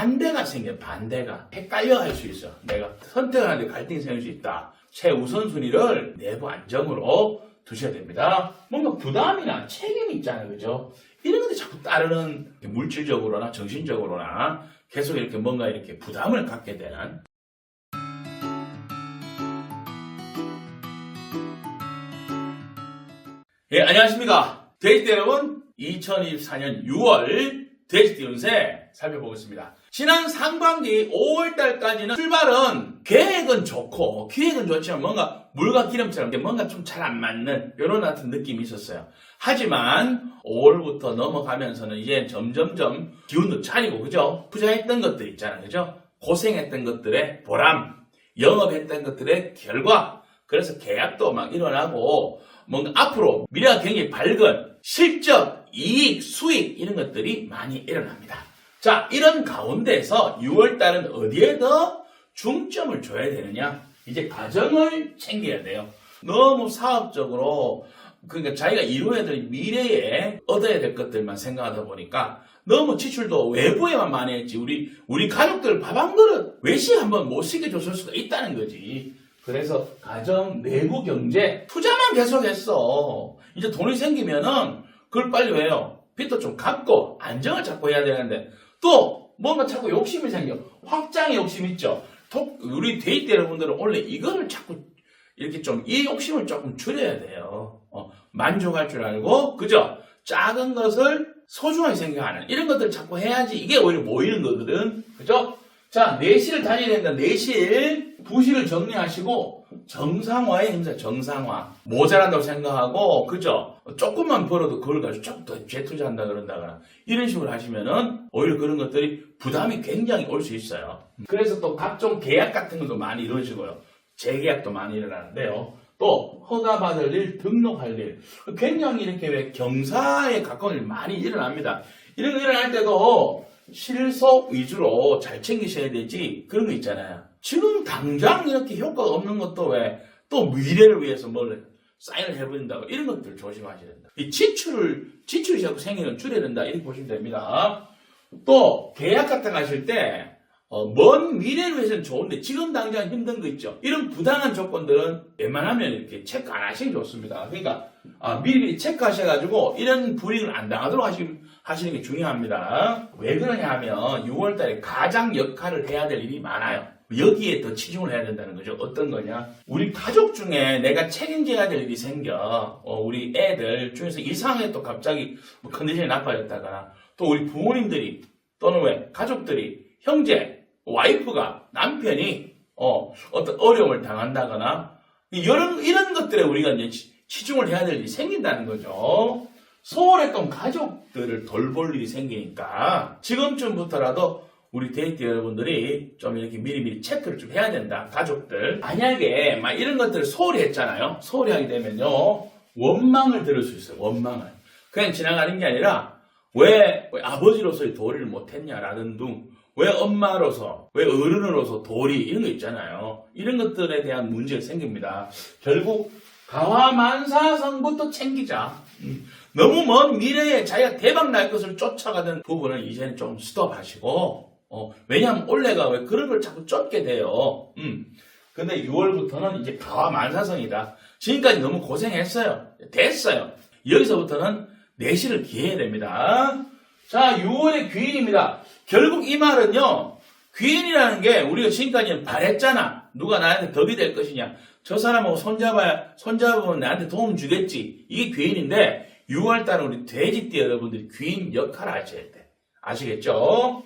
반대가 생겨, 반대가. 헷갈려 할 수 있어. 내가 선택을 하는데 갈등이 생길 수 있다. 최우선순위를 내부 안정으로 두셔야 됩니다. 뭔가 부담이나 책임이 있잖아요. 그죠? 이런 것들 자꾸 따르는 물질적으로나 정신적으로나 계속 이렇게 뭔가 이렇게 부담을 갖게 되는 예, 안녕하십니까. 돼지띠 여러분, 2024년 6월 돼지띠 운세 살펴보겠습니다. 지난 상반기 5월달까지는 출발은 계획은 좋고, 기획은 좋지만 뭔가 물과 기름처럼 뭔가 좀 잘 안 맞는 이런 같은 느낌이 있었어요. 하지만 5월부터 넘어가면서는 이제 점점점 기운도 차리고, 그죠? 투자했던 것들 있잖아요. 그죠? 고생했던 것들의 보람, 영업했던 것들의 결과, 그래서 계약도 막 일어나고, 뭔가 앞으로 미래가 굉장히 밝은 실적, 이익, 수익 이런 것들이 많이 일어납니다. 자, 이런 가운데서 6월 달은 어디에 더 중점을 줘야 되느냐? 이제 가정을 챙겨야 돼요. 너무 사업적으로 그러니까 자기가 이루어야 될 미래에 얻어야 될 것들만 생각하다 보니까 너무 지출도 외부에만 많이 했지 우리 우리 가족들 밥 한 그릇 외식 한번 못 시켜 줬을 수도 있다는 거지. 그래서 가정 내부 경제 투자만 계속했어. 이제 돈이 생기면은 그걸 빨리 왜요? 빚도 좀 갚고 안정을 찾고 해야 되는데 또 뭔가 자꾸 욕심이 생겨. 확장의 욕심 있죠. 톡- 우리 데이트 여러분들은 원래 이거를 자꾸 이렇게 좀 이 욕심을 조금 줄여야 돼요. 어, 만족할 줄 알고 그죠? 작은 것을 소중하게 생각하는 이런 것들을 자꾸 해야지 이게 오히려 모이는 거거든. 그죠? 자, 내실을 다녀야 된다. 내실, 부실을 정리하시고 정상화의 행사, 정상화. 모자란다고 생각하고, 그죠? 조금만 벌어도 그걸 가지고 조금 더 재투자한다 그런다거나 이런 식으로 하시면은 오히려 그런 것들이 부담이 굉장히 올 수 있어요. 그래서 또 각종 계약 같은 것도 많이 이루어지고요. 재계약도 많이 일어나는데요. 또 허가받을 일, 등록할 일, 굉장히 이렇게 왜 경사에 가까운 일 많이 일어납니다. 이런 거 일어날 때도 실속 위주로 잘 챙기셔야 되지 그런 거 있잖아요. 지금 당장 이렇게 효과가 없는 것도 왜 또 미래를 위해서 뭘 사인을 해버린다고 이런 것들 조심하셔야 된다. 이 지출을 지출이 자꾸 생기는 걸 줄여야 된다 이렇게 보시면 됩니다. 또 계약 같은 거 하실 때 어, 먼 미래를 위해서는 좋은데 지금 당장 힘든 거 있죠. 이런 부당한 조건들은 웬만하면 이렇게 체크 안 하시는 게 좋습니다. 그러니까 아, 미리 체크하셔가지고 이런 불이익을 안 당하도록 하시는, 하시는 게 중요합니다. 왜 그러냐 하면 6월달에 가장 역할을 해야 될 일이 많아요. 여기에 더 치중을 해야 된다는 거죠. 어떤 거냐? 우리 가족 중에 내가 책임져야 될 일이 생겨. 어, 우리 애들 중에서 이상하게 또 갑자기 뭐 컨디션이 나빠졌다거나 또 우리 부모님들이 또는 왜 가족들이 형제, 와이프가 남편이 어, 어떤 어려움을 당한다거나 이런 이런 것들에 우리가 이제 치- 치중을 해야 될 일이 생긴다는 거죠. 소홀했던 가족들을 돌볼 일이 생기니까 지금쯤부터라도 우리 데이트 여러분들이 좀 이렇게 미리미리 체크를 좀 해야 된다. 가족들. 만약에 막 이런 것들을 소홀히 했잖아요. 소홀히 하게 되면요. 원망을 들을 수 있어요. 원망을. 그냥 지나가는 게 아니라 왜, 왜 아버지로서의 도리를 못했냐라는 둥, 왜 엄마로서, 왜 어른으로서 도리, 이런 거 있잖아요. 이런 것들에 대한 문제가 생깁니다. 결국, 가와만사성부터 챙기자. 음, 너무 먼 미래에 자기가 대박 날 것을 쫓아가던 부분은 이제는 좀 스톱하시고, 어, 왜냐하면 올해가 왜 그런 걸 자꾸 쫓게 돼요. 음. 근데 6월부터는 이제 가와 만사성이다. 지금까지 너무 고생했어요. 됐어요. 여기서부터는 내실을 기해야 됩니다. 자, 6월의 귀인입니다. 결국 이 말은요, 귀인이라는 게 우리가 지금까지는 바랬잖아. 누가 나한테 덕이 될 것이냐. 저 사람하고 손잡아야, 손잡으면 나한테 도움 주겠지. 이게 귀인인데, 6월달은 우리 돼지띠 여러분들이 귀인 역할을 하셔야 돼. 아시겠죠?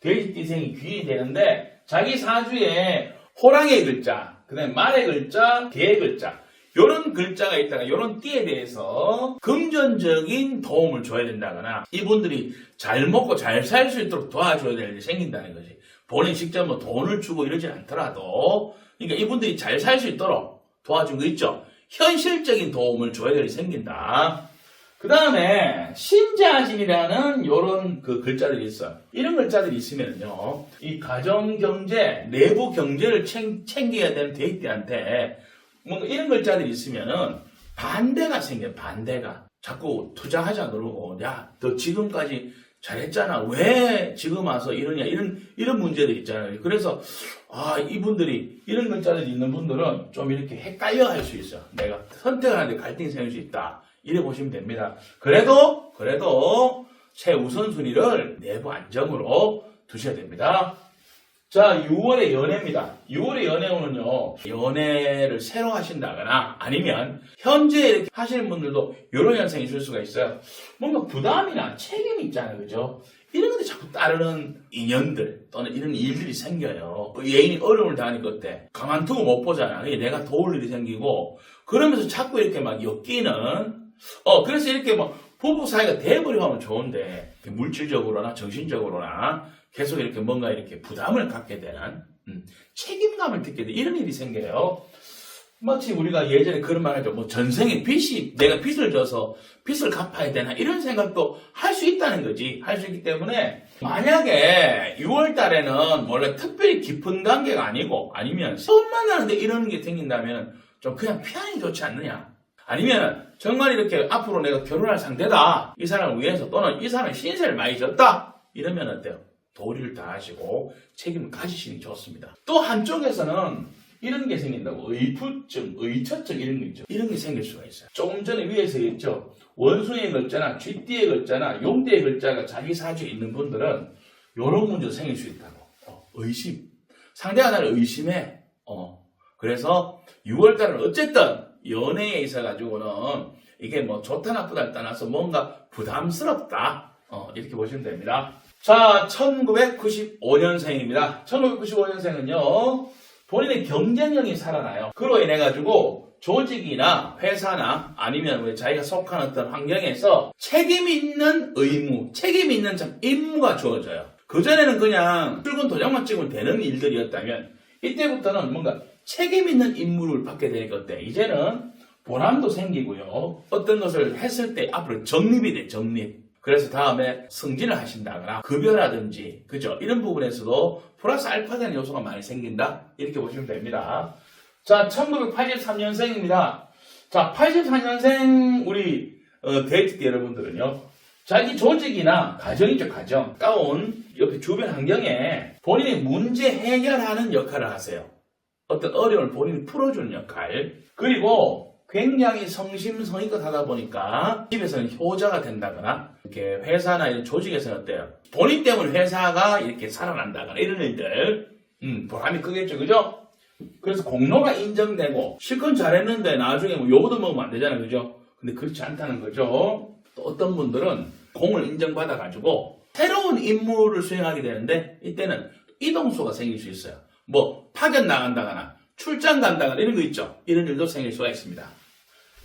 돼지띠 생이 귀인이 되는데, 자기 사주에 호랑이의 글자, 그 다음에 말의 글자, 개의 글자, 요런 글자가 있다가 요런 띠에 대해서 금전적인 도움을 줘야 된다거나 이분들이 잘 먹고 잘 살 수 있도록 도와줘야 될 일이 생긴다는 거지. 본인 직접 뭐 돈을 주고 이러진 않더라도 그러니까 이분들이 잘 살 수 있도록 도와준 거 있죠. 현실적인 도움을 줘야 될 일이 생긴다. 그 다음에 신자진이라는 요런 그 글자들이 있어요. 이런 글자들이 있으면요. 이 가정 경제, 내부 경제를 챙, 챙겨야 되는 데이트한테 뭔가 이런 글자들이 있으면은 반대가 생겨 반대가 자꾸 투자하자 그러고 야 너 지금까지 잘했잖아. 왜 지금 와서 이러냐. 이런, 이런 문제들 있잖아요. 그래서, 아, 이분들이, 이런 글자들이 있는 분들은 좀 이렇게 헷갈려 할 수 있어. 내가 선택을 하는데 갈등이 생길 수 있다. 이래 보시면 됩니다. 그래도, 그래도, 최우선 순위를 내부 안정으로 두셔야 됩니다. 자, 6월의 연애입니다. 6월의 연애운은요, 연애를 새로 하신다거나 아니면 현재 이렇게 하시는 분들도 이런 현상이 있을 수가 있어요. 뭔가 부담이나 책임이 있잖아요. 그죠? 이런 것들 자꾸 따르는 인연들 또는 이런 일들이 생겨요. 예인이 어려움을 당하니까 어때? 가만두고 못 보잖아. 내가 도울 일이 생기고 그러면서 자꾸 이렇게 막 엮이는 어, 그래서 이렇게 뭐 부부 사이가 돼버리고 하면 좋은데 물질적으로나 정신적으로나 계속 이렇게 뭔가 이렇게 부담을 갖게 되는 음, 책임감을 듣게 되는 이런 일이 생겨요. 마치 우리가 예전에 그런 말 하죠. 뭐 전생에 빚이 내가 빚을 져서 빚을 갚아야 되나 이런 생각도 할 수 있다는 거지. 할 수 있기 때문에 만약에 6월 달에는 원래 특별히 깊은 관계가 아니고 아니면 처음 만나는데 이런 게 생긴다면 좀 그냥 피하는 게 좋지 않느냐. 아니면 정말 이렇게 앞으로 내가 결혼할 상대다. 이 사람을 위해서 또는 이 사람의 신세를 많이 졌다. 이러면 어때요? 도리를 다하시고 책임을 가지시는 게 좋습니다. 또 한쪽에서는 이런 게 생긴다고 의부증, 의처증 이런 게 있죠. 이런 게 생길 수가 있어요. 조금 전에 위에서 했죠. 원숭이의 글자나 쥐띠의 글자나 용띠의 글자가 자기 사주에 있는 분들은 이런 문제도 생길 수 있다고. 어, 의심. 상대가 나를 의심해. 어. 그래서 6월달은 어쨌든 연애에 있어 가지고는 이게 뭐 좋다 나쁘다를 떠나서 뭔가 부담스럽다. 어, 이렇게 보시면 됩니다. 자, 1995년생입니다. 1995년생은요, 본인의 경쟁력이 살아나요. 그로 인해 가지고 조직이나 회사나 아니면 왜 자기가 속한 어떤 환경에서 책임 있는 의무, 책임 있는 참 임무가 주어져요. 그전에는 그냥 출근 도장만 찍으면 되는 일들이었다면 이때부터는 뭔가 책임 있는 임무를 받게 되니까 어때? 이제는 보람도 생기고요. 어떤 것을 했을 때 앞으로 정립이 돼, 정립. 그래서 다음에 승진을 하신다거나 급여라든지 그죠 이런 부분에서도 플러스 알파 되는 요소가 많이 생긴다 이렇게 보시면 됩니다. 자 1983년생입니다. 자 84년생 우리 어, 데이트 때 여러분들은요 자기 조직이나 가정이죠 가정 가운 옆에 주변 환경에 본인의 문제 해결하는 역할을 하세요. 어떤 어려움을 본인이 풀어주는 역할 그리고 굉장히 성심성의껏 하다 보니까 집에서는 효자가 된다거나 이렇게 회사나 이런 조직에서는 어때요? 본인 때문에 회사가 이렇게 살아난다거나 이런 일들 음, 보람이 크겠죠 그죠? 그래서 공로가 인정되고 실컷 잘했는데 나중에 뭐 요거도 먹으면 안 되잖아요 그죠? 근데 그렇지 않다는 거죠 또 어떤 분들은 공을 인정받아 가지고 새로운 임무를 수행하게 되는데 이때는 이동수가 생길 수 있어요 뭐 파견 나간다거나 출장 간다거나 이런 거 있죠. 이런 일도 생길 수가 있습니다.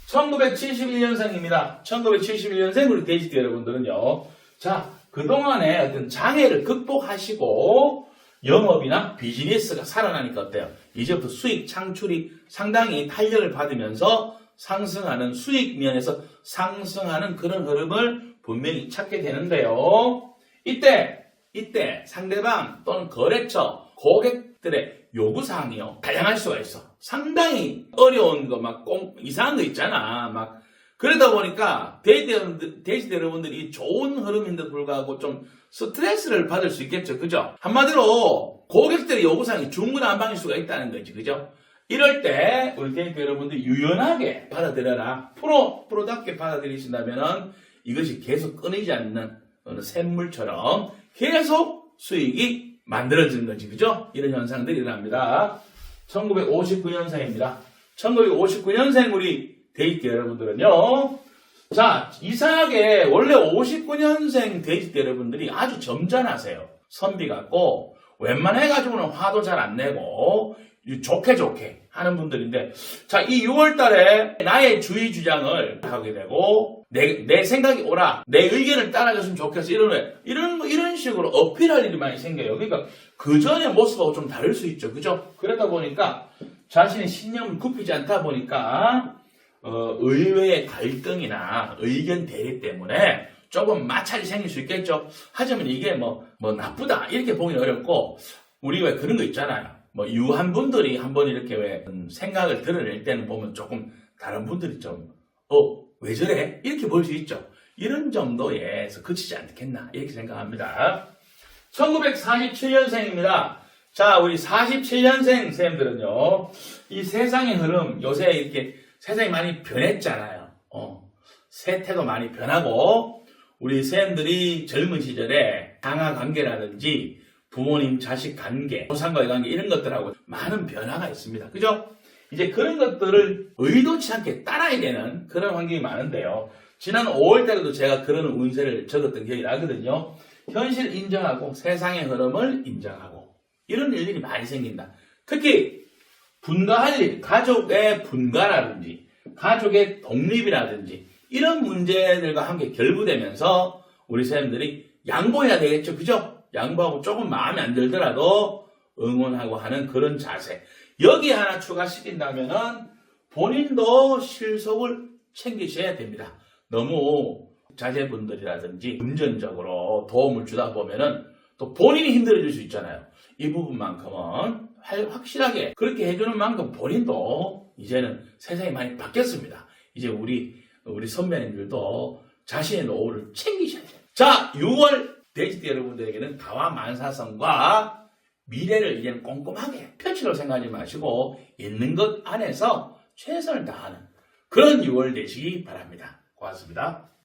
1971년생입니다. 1971년생 우리 데이지트 여러분들은요. 자, 그동안의 어떤 장애를 극복하시고 영업이나 비즈니스가 살아나니까 어때요? 이제부터 수익 창출이 상당히 탄력을 받으면서 상승하는 수익 면에서 상승하는 그런 흐름을 분명히 찾게 되는데요. 이때, 이때 상대방 또는 거래처, 고객 들의 요구사항이요. 다양할 수가 있어. 상당히 어려운 거, 막, 꽁, 이상한 거 있잖아. 막, 그러다 보니까, 데이트, 데이트 여러분들이 좋은 흐름인데도 불구하고 좀 스트레스를 받을 수 있겠죠. 그죠? 한마디로, 고객들의 요구사항이 중구난방일 수가 있다는 거지. 그죠? 이럴 때, 우리 데이트 여러분들이 유연하게 받아들여라. 프로, 프로답게 받아들이신다면은, 이것이 계속 끊이지 않는 어느 샘물처럼 계속 수익이 만들어지는 거지. 그죠? 이런 현상들이 일어납니다. 1959년생입니다. 1959년생 우리 데이트 여러분들은요. 자, 이상하게 원래 59년생 데이트 여러분들이 아주 점잖하세요. 선비 같고 웬만해 가지고는 화도 잘 안 내고 좋게 좋게 하는 분들인데 자, 이 6월 달에 나의 주의 주장을 하게 되고 내, 내 생각이 오라 내 의견을 따라줬으면 좋겠어 이런 이런 이런 식으로 어필할 일이 많이 생겨요. 그러니까 그 전의 모습하고 좀 다를 수 있죠. 그죠? 그러다 보니까 자신의 신념을 굽히지 않다 보니까 어, 의외의 갈등이나 의견 대립 때문에 조금 마찰이 생길 수 있겠죠. 하지만 이게 뭐, 뭐 나쁘다. 이렇게 보기 어렵고, 우리가 왜 그런 거 있잖아요. 뭐 유한 분들이 한번 이렇게 왜 생각을 드러낼 때는 보면 조금 다른 분들이 좀, 어, 왜 저래? 이렇게 볼 수 있죠. 이런 정도에서 그치지 않겠나 이렇게 생각합니다. 1947년생입니다. 자, 우리 47년생 쌤들은요, 이 세상의 흐름, 요새 이렇게 세상이 많이 변했잖아요. 어, 세태도 많이 변하고, 우리 쌤들이 젊은 시절에 상하 관계라든지 부모님 자식 관계, 조상과의 관계 이런 것들하고 많은 변화가 있습니다. 그죠? 이제 그런 것들을 의도치 않게 따라야 되는 그런 환경이 많은데요. 지난 5월 달에도 제가 그런 운세를 적었던 기억이 나거든요. 현실 인정하고 세상의 흐름을 인정하고 이런 일들이 많이 생긴다. 특히 분가할 일, 가족의 분가라든지 가족의 독립이라든지 이런 문제들과 함께 결부되면서 우리 사람들이 양보해야 되겠죠. 그죠? 양보하고 조금 마음에 안 들더라도 응원하고 하는 그런 자세. 여기 하나 추가시킨다면은 본인도 실속을 챙기셔야 됩니다. 너무 자제분들이라든지 금전적으로 도움을 주다 보면은 또 본인이 힘들어질 수 있잖아요. 이 부분만큼은 활- 확실하게 그렇게 해주는 만큼 본인도 이제는 세상이 많이 바뀌었습니다. 이제 우리 우리 선배님들도 자신의 노후를 챙기셔야 돼요. 자, 6월 돼지띠 여러분들에게는 다와 만사성과 미래를 이제는 꼼꼼하게 표치로 생각하지 마시고 있는 것 안에서 최선을 다하는 그런 6월 되시기 바랍니다. 고맙습니다.